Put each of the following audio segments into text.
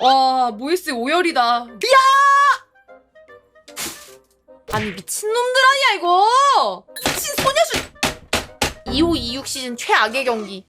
와 모이스 오열이다. 야! 아니 미친놈들 아니야 이거! 미친 소녀수! 25, 26 시즌 최악의 경기.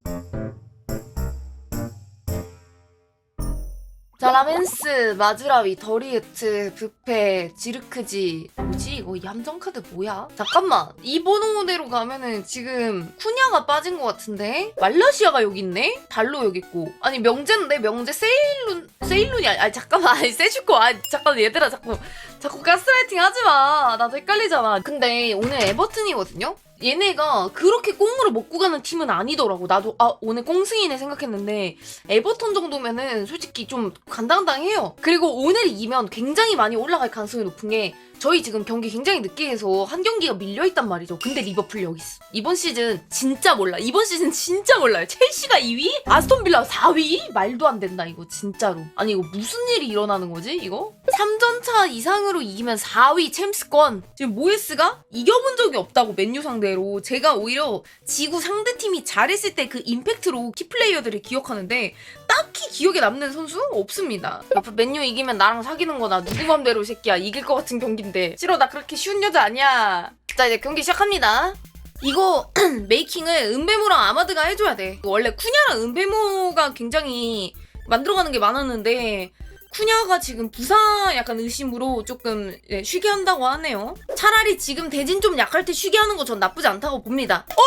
자 라멘스, 마즈라위, 더리에트, 뷔페, 지르크지. 뭐지? 이거 이 함정 카드 뭐야? 잠깐만. 이 번호대로 가면은 지금 쿠냐가 빠진 것 같은데? 말라시아가 여기 있네? 달로 여기 있고. 아니 명제인데? 명제 세일룬 세일룬이 아니, 아니 잠깐만. 아니 세주코. 아니 잠깐 얘들아 자꾸 자꾸 가스라이팅 하지마. 나도 헷갈리잖아. 근데 오늘 에버튼이거든요? 얘네가 그렇게 꽁으로 먹고 가는 팀은 아니더라고. 나도 아 오늘 꽁승이네 생각했는데 에버턴 정도면은 솔직히 좀 간당당해요. 그리고 오늘 이기면 굉장히 많이 올라갈 가능성이 높은 게 저희 지금 경기 굉장히 늦게 해서 한 경기가 밀려 있단 말이죠. 근데 리버풀 여기 있어. 이번 시즌 진짜 몰라. 이번 시즌 진짜 몰라요. 첼시가 2위, 아스톤 빌라 4위? 말도 안 된다 이거 진짜로. 아니 이거 무슨 일이 일어나는 거지 이거? 3전차 이상으로 이기면 4위 챔스권. 지금 모에스가 이겨본 적이 없다고 맨유 상대로 제가 오히려 지구 상대팀이 잘했을 때 그 임팩트로 키플레이어들을 기억하는데 딱히 기억에 남는 선수 없습니다. 옆에 맨유 이기면 나랑 사귀는 거나 누구 맘대로 이 새끼야 이길 것 같은 경기인데 싫어 나 그렇게 쉬운 여자 아니야. 자 이제 경기 시작합니다. 이거 메이킹을 은배모랑 아마드가 해줘야 돼. 원래 쿠냐랑 은배모가 굉장히 만들어가는 게 많았는데 쿠냐가 지금 부상 약간 의심으로 조금 예, 쉬게 한다고 하네요. 차라리 지금 대진 좀 약할 때 쉬게 하는 거 전 나쁘지 않다고 봅니다. 어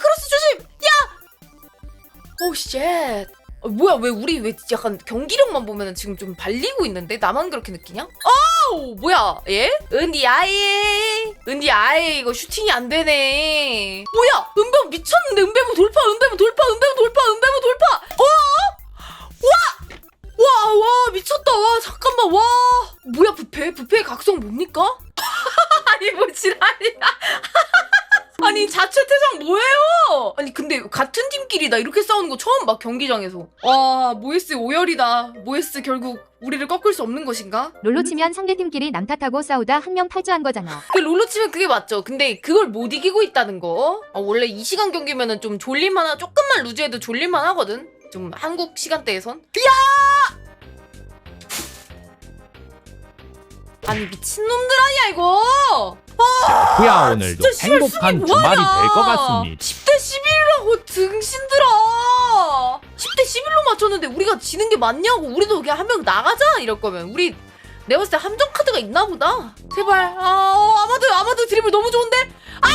크로스 조심! 야! 오 쉣. 어, 뭐야 왜 우리 왜 약간 경기력만 보면은 지금 좀 발리고 있는데 나만 그렇게 느끼냐? 아우 뭐야 예? 은디 아예 은디 아예 이거 슈팅이 안 되네 뭐야 은배모 미쳤는데 은배모 돌파 은배모 돌파 은배모 돌파 은배모 돌파 어? 와, 와, 미쳤다. 와, 잠깐만, 와. 뭐야, 부페? 부페의 각성 뭡니까? 아니, 뭐, 지랄이야. 아니, 자체 퇴장 뭐예요? 아니, 근데 같은 팀끼리 나 이렇게 싸우는 거 처음 봐, 경기장에서. 와, 모에스 오열이다. 모에스 결국 우리를 꺾을 수 없는 것인가? 롤로 치면 상대팀끼리 남 탓하고 싸우다 한 명 탈주한 거잖아. 그 롤로 치면 그게 맞죠. 근데 그걸 못 이기고 있다는 거. 아, 원래 이 시간 경기면은 좀 졸릴만 하, 조금만 루즈해도 졸릴만 하거든. 좀 한국 시간대에선. 야! 아니 미친놈들 아니야 이거. 그야 오늘도 진짜 씨발 행복한 주말이 뭐하냐. 될것 같습니다. 10대 11이라고 등신들아. 10대 11로 맞췄는데 우리가 지는 게 맞냐고. 우리도 그냥 한 명 나가자 이럴 거면 우리 내가 봤을 때 함정 카드가 있나 보다. 제발. 아, 어, 아마도 아마도 드리블 너무 좋은데. 아!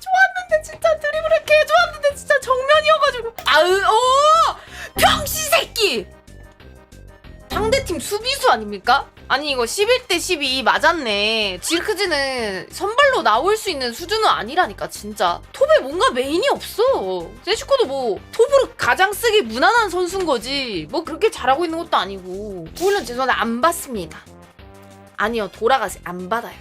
좋았는데 진짜 드리블을 개 좋았는데 진짜 정면이어가지고. 아으, 수비수 아닙니까? 아니 이거 11대 12 맞았네. 지르크즈는 선발로 나올 수 있는 수준은 아니라니까 진짜. 톱에 뭔가 메인이 없어. 세슈코도 뭐 톱으로 가장 쓰기 무난한 선수인 거지. 뭐 그렇게 잘하고 있는 것도 아니고. 물론 죄송한데 안 받습니다. 아니요 돌아가세요. 안 받아요.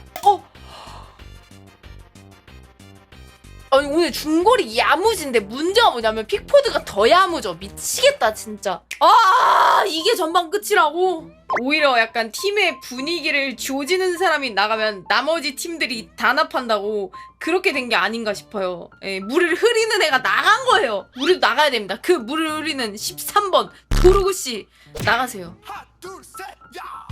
아니 오늘 중거리 야무진데 문제가 뭐냐면 픽포드가 더 야무져. 미치겠다 진짜. 아 이게 전반 끝이라고. 오히려 약간 팀의 분위기를 조지는 사람이 나가면 나머지 팀들이 단합한다고 그렇게 된 게 아닌가 싶어요. 예, 물을 흐리는 애가 나간 거예요. 우리도 나가야 됩니다. 그 물을 흐리는 13번 도르구 씨 나가세요. 하나 둘 셋 야!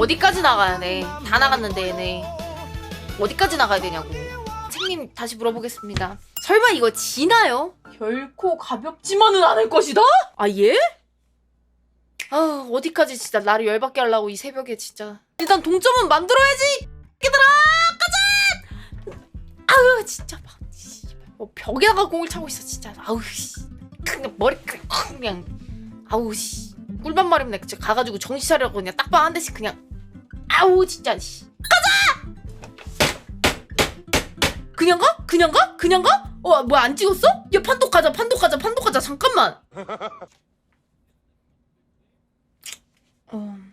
어디까지 나가야 돼 다 나갔는데 얘네 어디까지 나가야 되냐고. 책님 다시 물어보겠습니다. 설마 이거 지나요? 결코 가볍지만은 않을 것이다? 아 예? 아 어디까지 진짜 나를 열받게 하려고 이 새벽에 진짜. 일단 동점은 만들어야지. 얘들아 가자. 아우 진짜 막. 뭐 벽에다가 공을 차고 있어 진짜. 아우 씨. 그냥 머리 그냥 그냥 아우 씨. 꿀밤 마르면 내가 가가지고 정신 차려고 그냥 딱방 한 대씩 그냥 아우 진짜 씨. 그냥 가? 그냥 가? 그냥 가? 어, 뭐야 안 찍었어? 야 판독 가자, 판독 가자, 판독 가자. 잠깐만. 어.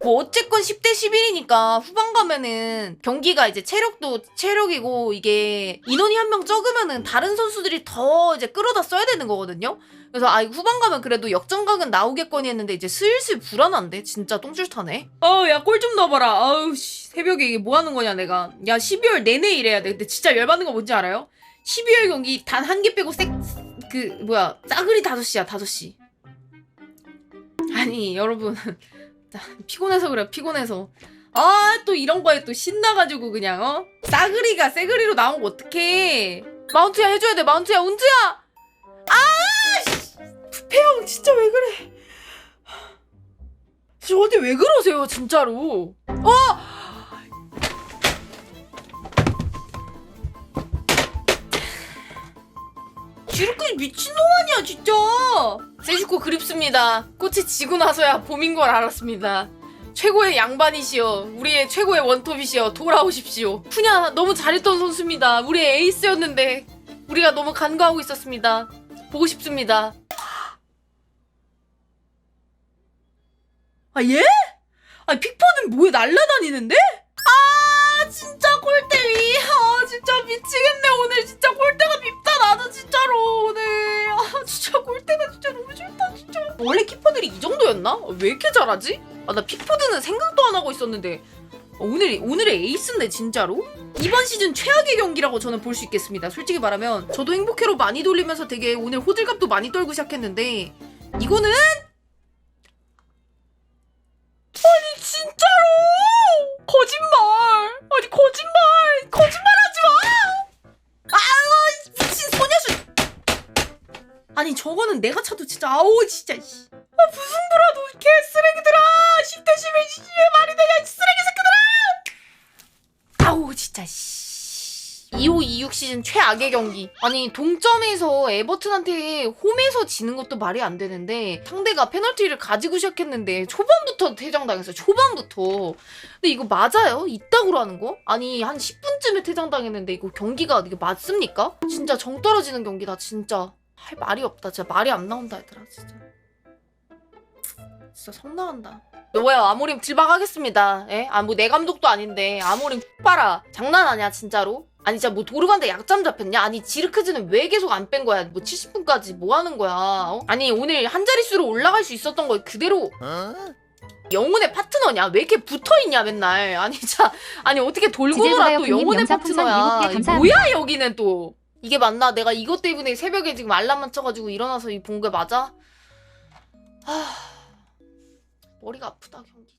뭐 어쨌건 10대 11이니까 후반 가면은 경기가 이제 체력도 체력이고 이게 인원이 한 명 적으면은 다른 선수들이 더 이제 끌어다 써야 되는 거거든요. 그래서 아 후반 가면 그래도 역전각은 나오겠거니 했는데 이제 슬슬 불안한데 진짜 똥줄 타네. 어야 골 좀 넣어봐라. 아우 씨 새벽에 이게 뭐 하는 거냐 내가 야 12월 내내 일해야 돼 근데 진짜 열받는 거 뭔지 알아요? 12월 경기 단 한 개 빼고 색, 그 뭐야 싸그리 5시야 5시 아니 여러분 나 피곤해서 그래 피곤해서. 아 또 이런 거에 또 신나가지고 그냥 어? 싸그리가 새그리로 나온 거 어떡해. 마운트야 해줘야 돼 마운트야. 운주야! 아 부페 형 진짜 왜 그래? 저한테 왜 그러세요 진짜로? 어? 지르크이 미친놈 아니야 진짜 세주코 그립습니다. 꽃이 지고 나서야 봄인 걸 알았습니다. 최고의 양반이시여 우리의 최고의 원톱이시여 돌아오십시오. 푸냐 너무 잘했던 선수입니다. 우리의 에이스였는데 우리가 너무 간과하고 있었습니다. 보고 싶습니다. 아 예? 아니 픽퍼는 뭐에 날라다니는데? 아 진짜 골대위. 아 진짜 왜 이렇게 잘하지? 아 나 픽퍼드는 생각도 안 하고 있었는데 어, 오늘 오늘의 에이스인데 진짜로? 이번 시즌 최악의 경기라고 저는 볼 수 있겠습니다. 솔직히 말하면 저도 행복해로 많이 돌리면서 되게 오늘 호들갑도 많이 떨고 시작했는데 이거는 아니 진짜로 거짓말 아니 거짓말 거짓말하지 마 아우 미친 소녀수 아니 저거는 내가 차도 진짜 아우 진짜 씨. 아 무슨 개 쓰레기들아 10대 10에 10에 말이 되냐 쓰레기 새끼들아 아우 진짜 씨 25, 26 시즌 최악의 경기. 아니 동점에서 에버튼한테 홈에서 지는 것도 말이 안 되는데 상대가 페널티를 가지고 시작했는데 초반부터 퇴장당했어요. 초반부터. 근데 이거 맞아요? 이따구로 하는 거? 아니 한 10분쯤에 퇴장당했는데 이거 경기가 이게 맞습니까? 진짜 정 떨어지는 경기다 진짜. 할 말이 없다. 진짜 말이 안 나온다 얘들아 진짜. 진짜 성 나간다. 여보야 아모림 딜박하겠습니다. 예? 아뭐 내 감독도 아닌데 아모림 봐라. 장난 아니야 진짜로? 아니 진짜 뭐 도르간데 약점 잡혔냐? 아니 지르크즈는 왜 계속 안 뺀 거야? 뭐 70분까지 뭐 하는 거야? 어? 아니 오늘 한 자릿수로 올라갈 수 있었던 거 그대로 영혼의 파트너냐? 왜 이렇게 붙어 있냐 맨날 아니 자 아니 어떻게 돌고 돌아 또 영혼의 파트너야. 뭐야 여기는 또 이게 맞나? 내가 이것 때문에 새벽에 지금 알람 맞춰가지고 일어나서 이 본 게 맞아? 아 머리가 아프다 경기